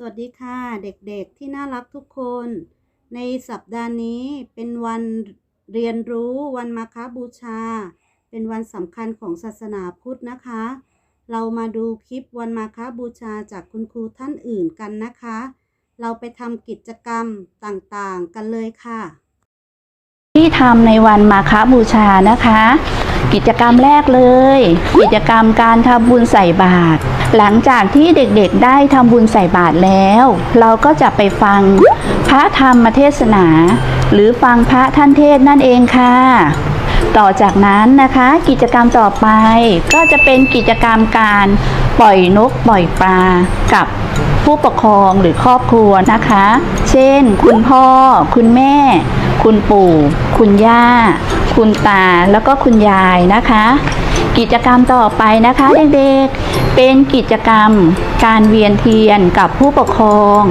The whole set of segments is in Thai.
สวัสดีค่ะเด็กๆที่น่ารักทุกคน ในสัปดาห์นี้เป็นวันเรียนรู้วันมาคบูชา เป็นวันสำคัญของศาสนาพุทธนะคะ เรามาดูคลิปวันมาคบูชาจากคุณครูท่านอื่นกันนะคะ เราไปทำกิจกรรมต่างๆกันเลยค่ะ ที่ทำในวันมาฆบูชานะคะ กิจกรรมแรกเลย กิจกรรมการทำบุญใส่บาตรหลังจากที่เด็กๆได้ทำบุญใส่บาตรแล้ว เราก็จะไปฟังพระธรรมเทศนา หรือฟังพระท่านเทศนั่นเองค่ะต่อจากนั้นนะคะกิจกรรมต่อไปก็จะเป็นกิจกรรมการปล่อยนกปล่อยปลากับผู้ปกครองหรือครอบครัวนะคะ เช่น คุณพ่อ คุณแม่ คุณปู่ คุณย่า คุณตา แล้วก็คุณยายนะคะ กิจกรรมต่อไปนะคะเด็กๆ เป็นกิจกรรมการเวียนเทียนกับผู้ปกครอง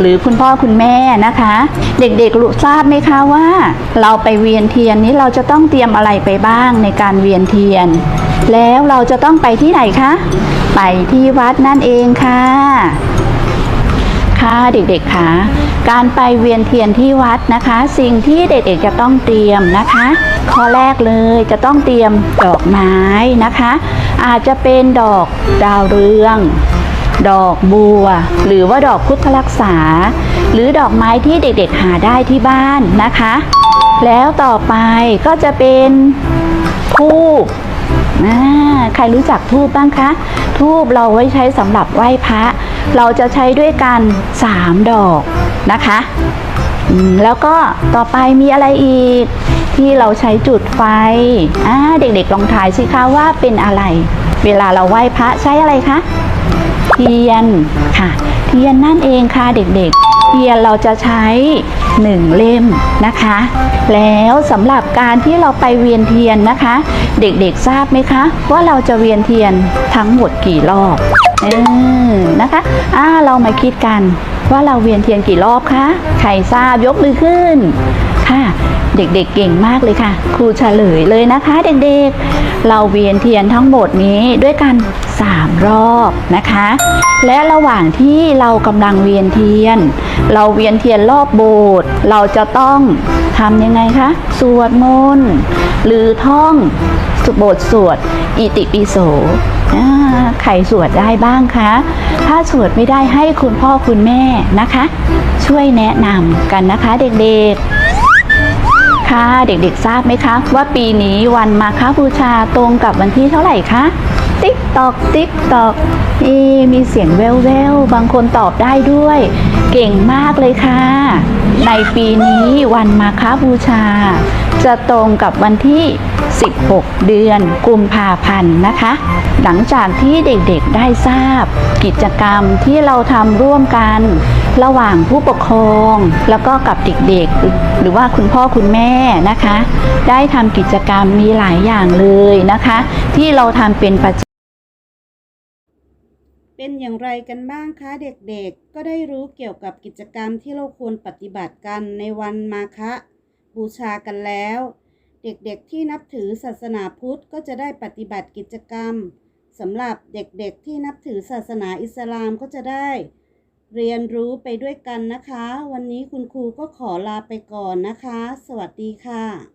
หรือคุณพ่อคุณแม่นะคะ เด็กๆรู้ทราบไหมคะว่า เราไปเวียนเทียนนี้เราจะต้องเตรียมอะไรไปบ้างในการเวียนเทียน แล้วเราจะต้องไปที่ไหนคะ ไปที่วัดนั่นเองค่ะ ค่ะเด็กๆคะ การไปเวียนเทียนที่วัดนะคะ สิ่งที่เด็กๆจะต้องเตรียมนะคะ ข้อแรกเลยจะต้องเตรียมดอกไม้นะคะ อาจจะเป็นดอกดาวเรือง ดอกบัว หรือว่าดอกพุทธรักษา หรือดอกไม้ที่เด็กๆหาได้ที่บ้านนะคะ แล้วต่อไปก็จะเป็นทูบใครรู้จักทูบบ้างคะ ทูบเราไว้ใช้สำหรับไหว้พระ เราจะใช้ด้วยกัน 3 ดอก นะคะแล้วก็ต่อไปมีอะไรอีก ที่เราใช้จุดไฟอ่าเด็กๆลองถ่ายสิคะว่าเป็นอะไร เวลาเราไหว้พระใช้อะไรคะเทียนค่ะ เทียนนั่นเองค่ะเด็กๆ เทียนเราจะใช้หนึ่งเล่มนะคะ แล้วสำหรับการที่เราไปเวียนเทียนนะคะ เด็กๆทราบไหมคะ ว่าเราจะเวียนเทียนทั้งหมดกี่รอบเออนะคะอ่าเรามาคิดกัน ว่าเราเวียนเทียนกี่รอบคะ ใครทราบยกมือขึ้น ค่ะ เด็กๆเก่งมากเลยค่ะ ครูเฉลยเลยนะคะ เด็กๆ เราเวียนเทียนทั้งหมดนี้ด้วยกัน 3 รอบนะคะ และระหว่างที่เรากำลังเวียนเทียน เราเวียนเทียนรอบโบสถ์เราจะต้องทำยังไงคะ สวดมนต์หรือท่อง สุบทสวดอิติปิโสอ่าใครสวดได้บ้างคะ ถ้าสวดไม่ได้ให้คุณพ่อคุณแม่นะคะ ช่วยแนะนำกันนะคะเด็กๆค่ะเด็กๆทราบไหมคะ ว่าปีนี้วันมาฆบูชาตรงกับวันที่เท่าไหร่คะ ติ๊กตอกติ๊กตอกเอมีเสียงแว่วๆบางคนตอบได้ด้วย เก่งมากเลยค่ะ ในปีนี้วันมาฆบูชา จะตรงกับวันที่ 16 เดือน กุมภาพันธ์นะคะ หลังจากที่เด็กๆได้ทราบ กิจกรรมที่เราทำร่วมกัน ระหว่างผู้ปกครอง แล้วก็กับเด็กๆ หรือว่าคุณพ่อคุณแม่นะคะ ได้ทำกิจกรรมมีหลายอย่างเลยนะคะ ที่เราทำเป็นประจำเป็นอย่างไรกันบ้างคะเด็กๆ ก็ได้รู้เกี่ยวกับกิจกรรมที่เราควรปฏิบัติกันในวันมาฆบูชากันแล้ว เด็กๆที่นับถือศาสนาพุทธก็จะได้ปฏิบัติกิจกรรมสำหรับเด็กๆที่นับถือศาสนาอิสลามก็จะได้ เรียนรู้ไปด้วยกันนะคะ วันนี้คุณครูก็ขอลาไปก่อนนะคะ สวัสดีค่ะ